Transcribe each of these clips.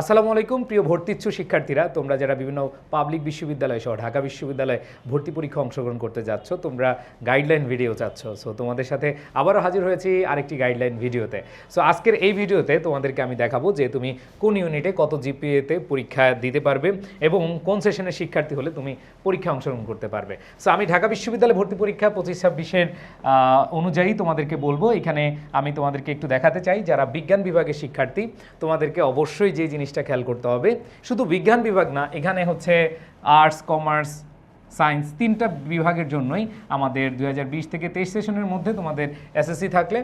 আসসালামু আলাইকুম, প্রিয় ভর্তিচ্ছু শিক্ষার্থীরা। তোমরা যারা বিভিন্ন পাবলিক বিশ্ববিদ্যালয় সহ ঢাকা বিশ্ববিদ্যালয়ে ভর্তি পরীক্ষা অংশগ্রহণ করতে যাচ্ছ, তোমরা গাইডলাইন ভিডিও চাচ্ছ। সো তোমাদের সাথে আবারও হাজির হয়েছি আরেকটি গাইডলাইন ভিডিওতে। সো আজকের এই ভিডিওতে তোমাদেরকে আমি দেখাবো যে তুমি কোন ইউনিটে কত জিপিএতে পরীক্ষা দিতে পারবে এবং কোন সেশনের শিক্ষার্থী হলে তুমি পরীক্ষা অংশগ্রহণ করতে পারবে। সো আমি ঢাকা বিশ্ববিদ্যালয়ে ভর্তি পরীক্ষা পঁচিশ ছাব্বিশের অনুযায়ী তোমাদেরকে বলব। এখানে আমি তোমাদেরকে একটু দেখাতে চাই, যারা বিজ্ঞান বিভাগের শিক্ষার্থী, তোমাদেরকে অবশ্যই যে জিনিসটা খেয়াল করতে হবে। শুধু বিজ্ঞান বিভাগ না, এখানে হচ্ছে আর্টস কমার্স সায়েন্স তিনটা বিভাগের জন্যই আমাদের দুই হাজার বিশ থেকে তেইশ সেশনের মধ্যে তোমাদের এসএসসি থাকলে।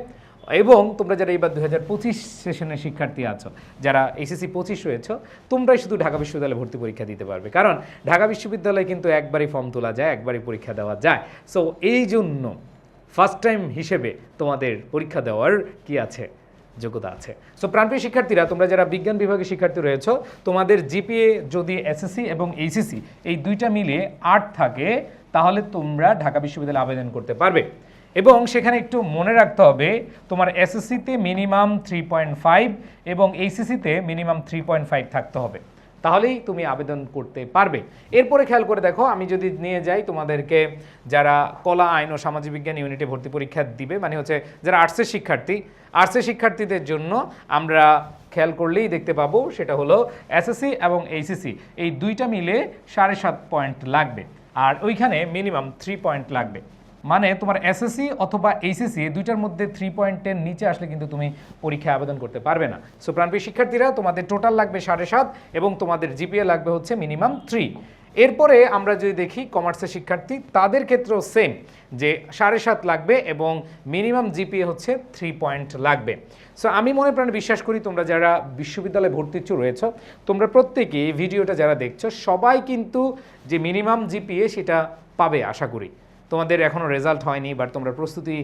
এবং তোমরা যারা এবার দু হাজার পঁচিশ সেশনের শিক্ষার্থী আছো, যারা এসএসসি পঁচিশ রয়েছে, তোমরাই শুধু ঢাকা বিশ্ববিদ্যালয়ে ভর্তি পরীক্ষা দিতে পারবে। কারণ ঢাকা বিশ্ববিদ্যালয়ে কিন্তু একবারই ফর্ম তোলা যায়, একবারই পরীক্ষা দেওয়া যায়। সো এই জন্য ফার্স্ট টাইম হিসেবে তোমাদের পরীক্ষা দেওয়ার কি আছে? যোগ্যতা আছে। সো প্রাণপ্রিয় শিক্ষার্থীরা, তোমরা যারা বিজ্ঞান বিভাগের শিক্ষার্থী রয়েছে, তোমাদের জিপিএ যদি এসএসসি এবং এইসিসি এই দুইটা মিলিয়ে আট থাকে, তাহলে তোমরা ঢাকা বিশ্ববিদ্যালয়ে আবেদন করতে পারবে। এবং সেখানে একটু মনে রাখতে হবে, তোমার এসএসসিতে মিনিমাম থ্রি পয়েন্ট ফাইভ এবং এইসিসিতে মিনিমাম থ্রি পয়েন্ট ফাইভ থাকতে হবে। তাহলেই তুমি আবেদন করতে পারবে। এরপরে খেয়াল করে দেখো, আমি যদি নিয়ে যাই তোমাদেরকে যারা কলা, আইন ও সামাজিক বিজ্ঞান ইউনিটে ভর্তি পরীক্ষা দিবে মানে হচ্ছে যারা আর্টসের শিক্ষার্থী, আর্টসের শিক্ষার্থীদের জন্য আমরা খেয়াল করলেই দেখতে পাবো, সেটা হলো এসএসসি এবং এইসিসি এই দুইটা মিলে সাড়ে সাত পয়েন্ট লাগবে। আর ওইখানে মিনিমাম থ্রি পয়েন্ট লাগবে। মানে তোমার এসএসসি অথবা এইচএসসি দুইটার মধ্যে থ্রি পয়েন্টের নিচে আসলে কিন্তু তুমি পরীক্ষায় আবেদন করতে পারবে না। সো প্রাণপ্রিয় শিক্ষার্থীরা, তোমাদের টোটাল লাগবে সাড়ে সাত এবং তোমাদের জিপিএ লাগবে হচ্ছে মিনিমাম থ্রি এরপরে আমরা যদি দেখি কমার্সের শিক্ষার্থী, তাদের ক্ষেত্রেও সেম যে সাড়ে সাত লাগবে এবং মিনিমাম জিপিএ হচ্ছে থ্রি পয়েন্ট লাগবে। সো আমি মনে প্রাণে বিশ্বাস করি তোমরা যারা বিশ্ববিদ্যালয়ে ভর্তি ইচ্ছু রয়েছ, তোমরা প্রত্যেকে এই ভিডিওটা যারা দেখছ, সবাই কিন্তু যে মিনিমাম জিপিএ সেটা পাবে, আশা করি। তোমাদের এখনও রেজাল্ট হয়নি বাট তোমরা প্রস্তুতি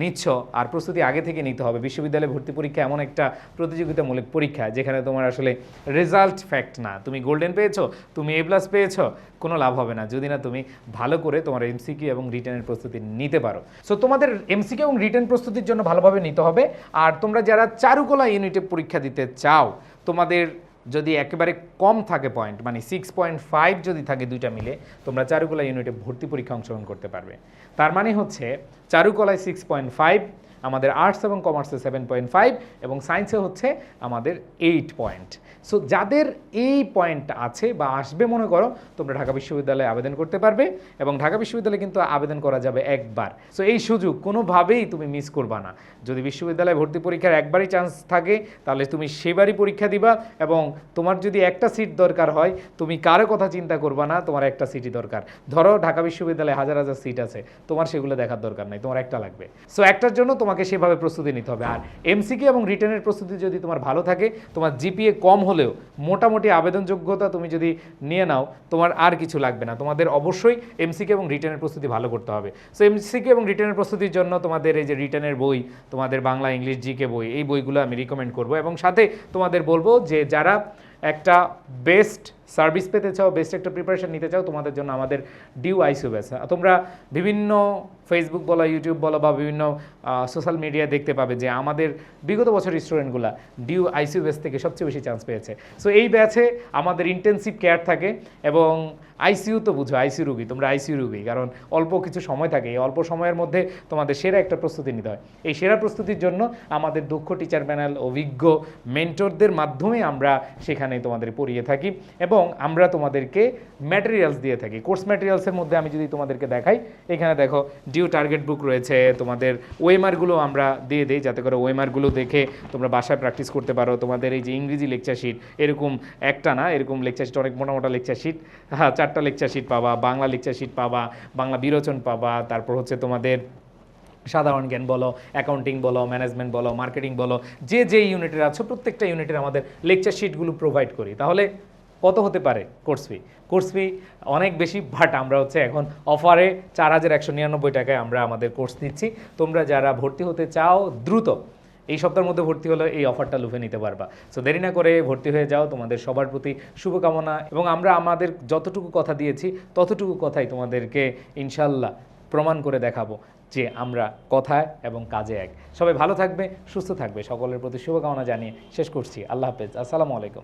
নিচ্ছ, আর প্রস্তুতি আগে থেকে নিতে হবে। বিশ্ববিদ্যালয়ে ভর্তি পরীক্ষা এমন একটা প্রতিযোগিতামূলক পরীক্ষা, যেখানে তোমার আসলে রেজাল্ট ফ্যাক্ট না। তুমি গোল্ডেন পেয়েছ, তুমি এ প্লাস পেয়েছ, কোনো লাভ হবে না। যদি না, তুমি ভালো করে তোমার এমসিকিউ এবং রিটার্নের প্রস্তুতি নিতে পারো। সো তোমাদের এমসিকিউ এবং রিটার্ন প্রস্তুতির জন্য ভালোভাবে নিতে হবে, আর তোমরা যারা চারুকলা ইউনিটে পরীক্ষা দিতে চাও, তোমাদের যদি একেবারে কম থাকে পয়েন্ট মানে সিক্স পয়েন্ট ফাইভ যদি থাকে দুইটা মিলে, তোমরা চারুকলা ইউনিটে ভর্তি পরীক্ষা অংশগ্রহণ করতে পারবে। তার মানে হচ্ছে, চারুকলায় সিক্স পয়েন্ট ফাইভ আমাদের আর্টস এবং কমার্সে সেভেন পয়েন্ট ফাইভ এবং সায়েন্সে হচ্ছে আমাদের এইট পয়েন্ট সো যাদের এই পয়েন্ট আছে বা আসবে, মনে করো, তোমরা ঢাকা বিশ্ববিদ্যালয়ে আবেদন করতে পারবে এবং ঢাকা বিশ্ববিদ্যালয়ে কিন্তু আবেদন করা যাবে একবার। সো এই সুযোগ কোনোভাবেই তুমি মিস করবা না। যদি বিশ্ববিদ্যালয়ে ভর্তি পরীক্ষার একবারই চান্স থাকে, তাহলে তুমি সেবারই পরীক্ষা দিবা এবং তোমার যদি একটা সিট দরকার হয়, তুমি কারও কথা চিন্তা করবা না, তোমার একটা সিটই দরকার। ধরো, ঢাকা বিশ্ববিদ্যালয়ে হাজার হাজার সিট আছে, তোমার সেগুলো দেখার দরকার নাই, তোমার একটা লাগবে। সো একটার জন্য তোমাকে সেভাবে প্রস্তুতি নিতে হবে। আর এমসিকি এবং রিটার্নের প্রস্তুতি যদি তোমার ভালো থাকে, তোমার জিপিএ কম হলেও মোটামুটি আবেদন যোগ্যতা তুমি যদি নিয়ে নাও, তোমার আর কিছু লাগবে না। তোমাদের অবশ্যই এমসিকে এবং রিটার্নের প্রস্তুতি ভালো করতে হবে। সো এমসিকে এবং রিটার্নের প্রস্তুতির জন্য তোমাদের এই যে রিটার্নের বই, তোমাদের বাংলা, ইংলিশ জিকে বই, এই বইগুলো আমি রিকমেন্ড করব। এবং সাথে তোমাদের বলব যে যারা একটা বেস্ট সার্ভিস পেতে চাও বেস্ট একটা প্রিপারেশন নিতে চাও, তোমাদের জন্য আমাদের ডিউ আইসিউ ব্যাস তোমরা বিভিন্ন ফেসবুক বলো ইউটিউব বলো বা বিভিন্ন সোশ্যাল মিডিয়ায় দেখতে পাবে যে আমাদের বিগত বছরের স্টুডেন্টগুলা ডিউ আইসিউ ব্যাচ থেকে সবচেয়ে বেশি চান্স পেয়েছে। সো এই ব্যাচে আমাদের ইন্টেন্সিভ কেয়ার থাকে এবং আইসিইউ তো বুঝো, আইসিইউ রুগী, তোমরা আইসিইউ রুগী, কারণ অল্প কিছু সময় থাকে, এই অল্প সময়ের মধ্যে তোমাদের সেরা একটা প্রস্তুতি নিতে হয়। এই সেরা প্রস্তুতির জন্য আমাদের দক্ষ টিচার প্যানেল অভিজ্ঞ মেন্টরদের মাধ্যমে আমরা সেখানে তোমাদের পড়িয়ে থাকি এবং আমরা তোমাদেরকে ম্যাটেরিয়ালস দিয়ে থাকি। কোর্স ম্যাটেরিয়ালসের মধ্যে আমি যদি তোমাদেরকে দেখাই, এখানে দেখো ডিউ টার্গেট বুক রয়েছে, তোমাদের ওয়েমারগুলো আমরা দিয়ে দিই যাতে করে ওয়েমারগুলো দেখে তোমরা বাসায় প্র্যাকটিস করতে পারো। তোমাদের এই যে ইংরেজি লেকচার শিট এরকম একটা না, এরকম লেকচার শিট অনেক মোটা মোটা লেকচার শিট হ্যাঁ চারটা লেকচার শিট পাবা, বাংলা লেকচার শিট পাবা, বাংলা বিরোচন পাবা, তারপর হচ্ছে তোমাদের সাধারণ জ্ঞান বলো অ্যাকাউন্টিং বলো ম্যানেজমেন্ট বলো মার্কেটিং বলো, যে যে ইউনিটের আছো, প্রত্যেকটা ইউনিটের আমাদের লেকচার শিটগুলো প্রোভাইড করি। তাহলে কত হতে পারে কোর্স ফি কোর্স ফি অনেক বেশি বাট আমরা হচ্ছে এখন অফারে চার হাজার একশো নিরানব্বই টাকায় আমরা আমাদের কোর্স দিচ্ছি তোমরা যারা ভর্তি হতে চাও, দ্রুত এই সপ্তাহের মধ্যে ভর্তি হলে এই অফারটা লুফে নিতে পারবা। সো দেরি না করে ভর্তি হয়ে যাও, তোমাদের সবার প্রতি শুভকামনা। এবং আমরা আমাদের যতটুকু কথা দিয়েছি, ততটুকু কথাই তোমাদেরকে ইনশাল্লাহ প্রমাণ করে দেখাবো যে আমরা কথায় এবং কাজে এক। সবাই ভালো থাকবে, সুস্থ থাকবে। সকলের প্রতি শুভকামনা জানিয়ে শেষ করছি। আল্লাহ হাফেজ। আসসালামু আলাইকুম।